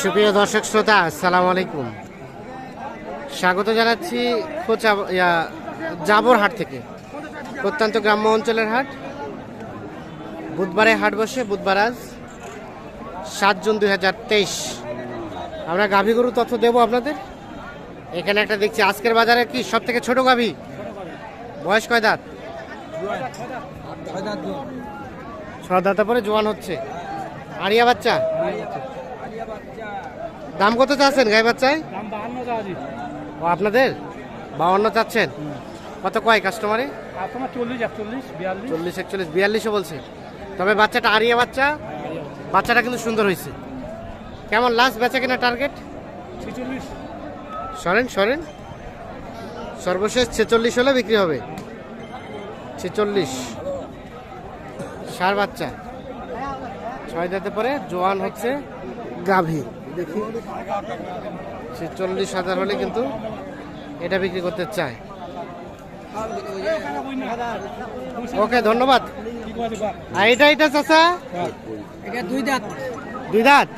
সুপ্রিয় দর্শক শ্রোতা আসসালামু আলাইকুম। স্বাগত জানাচ্ছি ইয়া, জাবর হাট থেকে। প্রত্যন্ত গ্রাম্য অঞ্চলের হাট। বুধবারে হাট বসে বুধবার আজ সাত জুন দুই হাজার তেইশ। আমরা গাভী গরু তথ্য দেবো আপনাদের। এখানে একটা দেখছি আজকের বাজারে কি সব থেকে ছোট গাভী? বয়স কয় দাঁত? ছয় দাঁতা পরে জোয়ান হচ্ছে। আরিয়া বাচ্চা? দাম কত চাচ্ছেন গাই বাচ্চায়? ও আপনাদের? বাউন্ন চাচ্ছেন। কত কয় কাস্টমারে চল্লিশ একচল্লিশ চল্লিশ একচল্লিশ বিয়াল্লিশও বলছে। তবে বাচ্চাটা আরিয়া বাচ্চা। বাচ্চাটা কিন্তু সুন্দর হয়েছে। কেমন লাস্ট বেচা কিনা টার্গেট সরেন সরেন। সর্বশেষ ছেচল্লিশ হলে বিক্রি হবে। ছেচল্লিশ। সার বাচ্চা। ছয় দাঁতে পরে জোয়ান হচ্ছে গাভী। দেখি। ছেচল্লিশ হাজার হলে কিন্তু এটা বিক্রি করতে চায়। ওকে ধন্যবাদ। আর এটা এটা চাচা? এটা দুই দাঁত। দুই দাঁত?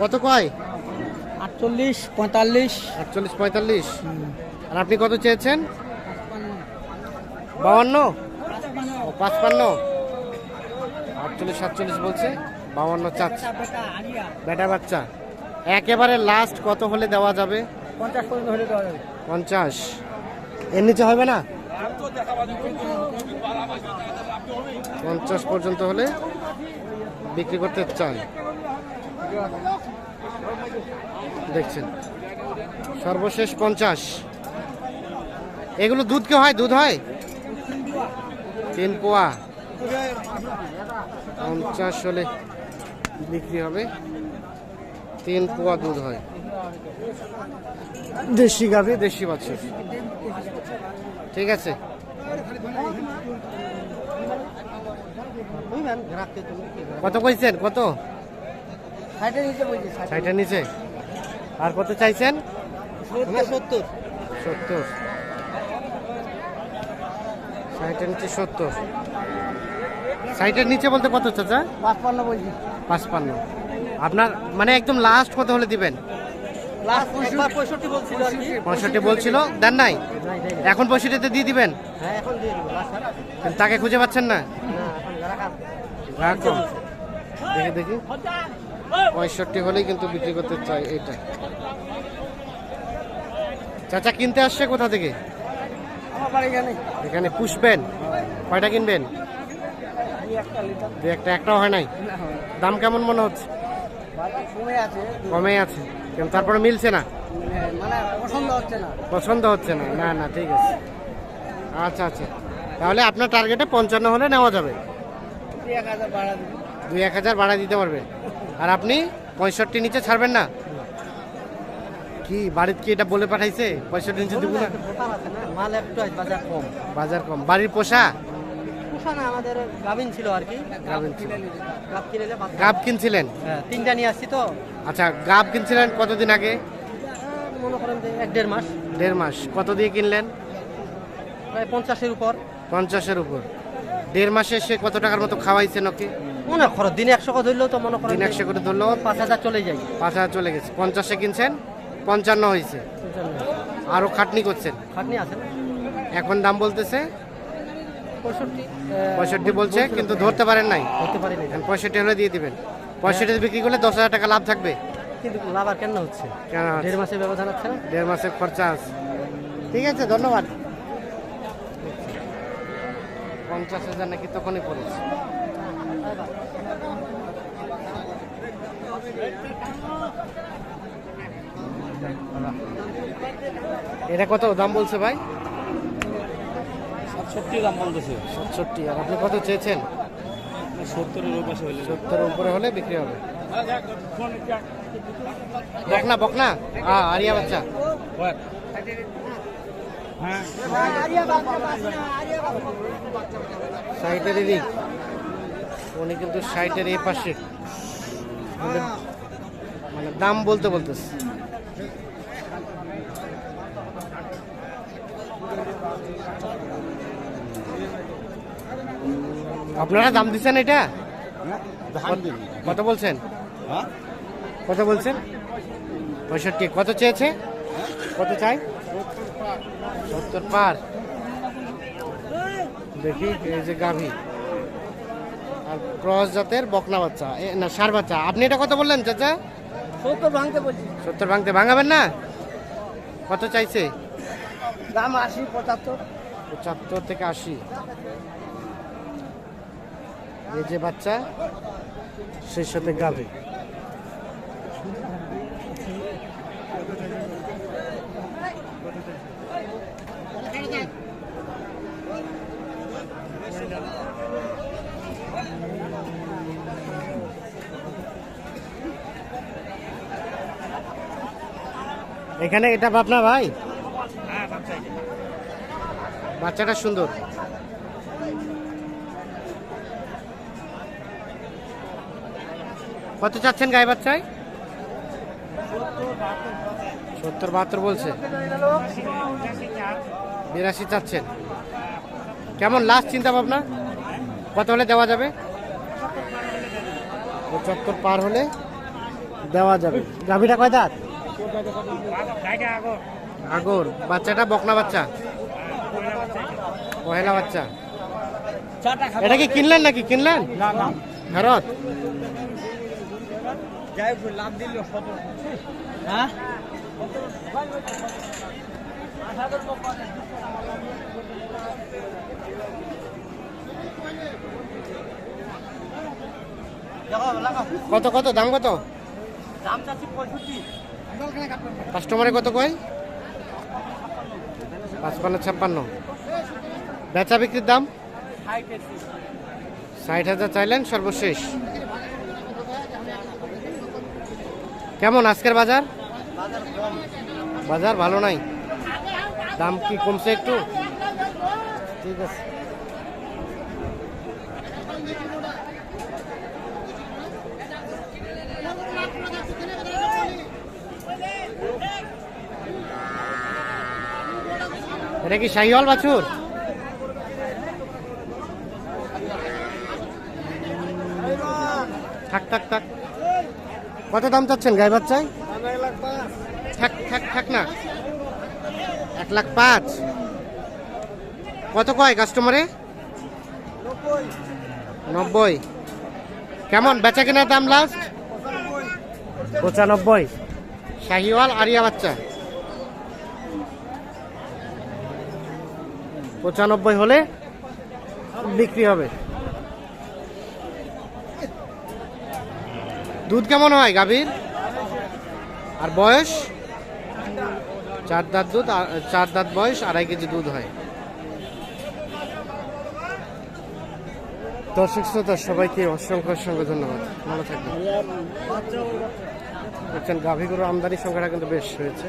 কত কয়? আটচল্লিশ পঁয়তাল্লিশ। আটচল্লিশ পঁয়তাল্লিশ। আর আপনি কত চেয়েছেন? বাউান্ন? ও পাঁচপান্ন। আটচল্লিশ সাতচল্লিশ বলছে বাউান্ন চাচ্ছে। বেটা বাচ্চা। একেবারে লাস্ট কত হলে দেওয়া যাবে? পঞ্চাশ পর্যন্ত হলে দেওয়া যাবে। পঞ্চাশ। এর নিচে হবে না? পঞ্চাশ পর্যন্ত হলে বিক্রি করতে চান দেখছেন। সর্বশেষ পঞ্চাশ। এগুলো দুধ কে হয়? দুধ হয়? তিন পোয়া পঞ্চাশ হলে বিক্রি হবে। তিন পোয়া দুধ হয়। দেশি গাভি? দেশি বাছুর। ঠিক আছে। কত কইছেন? কত? ষাটের নিচে আর কত চাইছেন? সত্তর। সত্তর। ষাটের নিচে সত্তর। ষাটের নিচে বলতে কত চাচা? পাঁচপান্ন বলছি। পাঁচপান্ন। আপনার মানে একদম লাস্ট কত হলে দিবেন? পঁয়ষট্টি। বলছিল দেন নাই? এখন পঁয়ষট্টিতে দিয়ে দিবেন? হ্যাঁ তাকে খুঁজে পাচ্ছেন না। দেখি দেখি। পঁয়ষট্টি হলেই কিন্তু বিক্রি করতে চাই এইটা। চাচা কিনতে আসছে কোথা থেকে? এখানে? পুষবেন? কয়টা কিনবেন? একটা দু একটা একটাও হয় নাই? দাম কেমন মনে হচ্ছে? কমে আছে। তারপরে মিলছে না? মানে পছন্দ হচ্ছে না। পছন্দ হচ্ছে না। না না ঠিক আছে। আচ্ছা আচ্ছা। তাহলে আপনার টার্গেটে পঞ্চান্ন হলে নেওয়া যাবে। দুই এক হাজার বাড়া দিতে পারবে আর আপনি পঁয়ষট্টি নিচে ছাড়বেন না? কি? বাড়িতে কি এটা বলে পাঠাইছে? পঁয়ষট্টি নিচে দিব না মাল একটু বাজার কম। বাজার কম। বাড়ির পোষা? পোষা না আমাদের গাভিন ছিল আর কি। গাভিন গাব কিনছিলেন? হ্যাঁ তিনটা নিয়ে আসছি তো। আচ্ছা গাব কিনছিলেন কতদিন আগে? মনে করেন যে এক দেড় মাস। দেড় মাস। কত দিয়ে কিনলেন? প্রায় পঞ্চাশের উপর। পঞ্চাশের উপর। দেড় মাসে সে কত টাকার মতো খাওয়াইছেন ওকে মনে করো দিনে একশো করে ধরলেও তো মনে করেন একশো করে ধরলো পাঁচ হাজার চলে যাই পাঁচ হাজার চলে গেছে। পঞ্চাশে কিনছেন? পঞ্চান্ন হয়েছে। আরও খাটনি করছেন। খাটনি আছে এখন দাম বলতেছে পঁয়ষট্টি বলছে কিন্তু ধরতে পারেন নাই। পঁয়ষট্টি হলে দিয়ে দিবেন। পঁয়ষট্টি বিক্রি করলে দশ হাজার টাকা লাভ থাকবে। কিন্তু লাভ আর কেন হচ্ছে? দেড় মাসের ব্যবধান আছে না? দেড় মাসের খরচা আছে। ঠিক আছে ধন্যবাদ। পঞ্চাশ হাজার নাকি তখনই পড়েছে। এটা কত দাম বলছে ভাই? সাতষট্টি দাম বলতেছে। সাতষট্টি। আর আপনি কত চেয়েছেন? সত্তরের উপরে হইলে। সত্তর উপরে হলে বিক্রি হবে। বকনা বকনা? হ্যাঁ আরিয়া বাচ্চা। সাইটের এদিক উনি কিন্তু সাইটের এই পাশে। মানে দাম বলতে বলতেছে। আপনারা দাম দিচ্ছেন এটা? কত বলছেন? হ্যাঁ? কত বলছেন? পঁয়ষট্টি। কত চেয়েছে? কত চাই? সত্তর পার। দেখি এই যে গাভী। আর ক্রস জাতের বকনা বাচ্চা। এ, না সার বাচ্চা। আপনি এটা কত বললেন চাচা? সত্তর ভাঙতে বলছি। সত্তর ভাঙতে ভাঙাবেন না? কত চাইছে? দাম আশি পঁচাত্তর। পঁচাত্তর থেকে আশি। এই যে বাচ্চা সেই সাথে গাবে এখানে এটা ভাবনা ভাই? বাচ্চাটা সুন্দর। কত চাচ্ছেন গায়ে বাচ্চায়? সত্তর বাহাত্তর বলছে। বিরাশি চাচ্ছেন। কেমন লাস্ট চিন্তা ভাবনা কত হলে দেওয়া যাবে? পঁচাত্তর পার হলে দেওয়া যাবে। গাভীটা কয় দাঁত? আগর। বাচ্চাটা বকনা বাচ্চা? পহেলা বাচ্চা। এটা কি কিনলেন নাকি? কিনলেন? ফেরত? যাই হোক, লাভ দিল সত্তর হ্যাঁ? কত কত? দাম কত? কাস্টমারে কত কয়? পাঁচপান্ন ছাপ্পান্ন। বেচা বিক্রির দাম? ষাট হাজার চাইলেন সর্বশেষ। কেমন আজকের বাজার? বাজার ভালো নাই? দাম কি কমছে একটু? ঠিক আছে। এটা কি শাহিওয়াল বাছুর থাক থাক থাক কত দাম চাচ্ছেন গাই বাচ্চায়? থাক থাক থাক না। এক লাখ পাঁচ। কত কয় কাস্টমারে নব্বই। কেমন বেচা কেনার দাম লাস্ট পঁচানব্বই। শাহিওয়াল আরিয়া বাচ্চা। পঁচানব্বই হলে বিক্রি হবে। দুধ কেমন হয়, গাভীর? আর বয়স? চার দাঁত দুধ চার দাঁত বয়স, আড়াই কেজি দুধ হয়। দর্শক শ্রোতা, সবাইকে অসংখ্য অসংখ্য ধন্যবাদ। ভালো থাকবেন। দেখছেন গাভী গরুর আমদানি সংখ্যাটা কিন্তু বেশ হয়েছে।